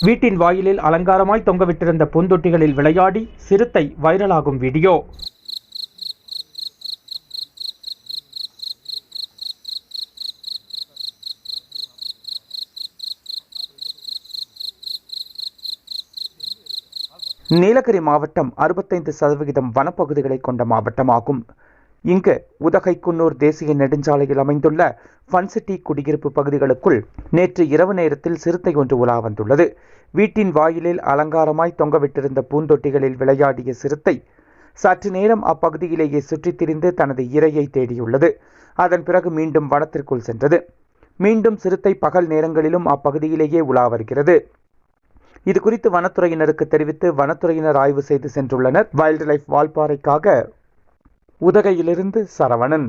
வீட்டின் வாயிலில் அலங்காரமாய் தொங்கவிட்டிருந்த பூந்தொட்டிகளில் விளையாடி சிறுத்தை வைரலாகும் வீடியோ. நீலகிரி மாவட்டம் அறுபத்தைந்து சதவிகிதம் வனப்பகுதிகளை கொண்ட மாவட்டமாகும். இங்கு உதகைக்குன்னூர் தேசிய நெடுஞ்சாலையில் அமைந்துள்ள ஃபன்சிட்டி குடியிருப்பு பகுதிகளுக்குள் நேற்று இரவு நேரத்தில் சிறுத்தை ஒன்று உலா வந்துள்ளது. வீட்டின் வாயிலில் அலங்காரமாய் தொங்கவிட்டிருந்த பூந்தொட்டிகளில் விளையாடிய சிறுத்தை சற்று நேரம் அப்பகுதியிலேயே சுற்றித் திரிந்து தனது இரையை தேடியுள்ளது. அதன் பிறகு மீண்டும் வனத்திற்குள் சென்றது. மீண்டும் சிறுத்தை பகல் நேரங்களிலும் அப்பகுதியிலேயே உலா வருகிறது. இது குறித்து வனத்துறையினருக்கு தெரிவித்து வனத்துறையினர் ஆய்வு செய்து சென்றுள்ளனர். வைல்டு லைஃப் வால்பாறைக்காக உதகையிலிருந்து சரவணன்.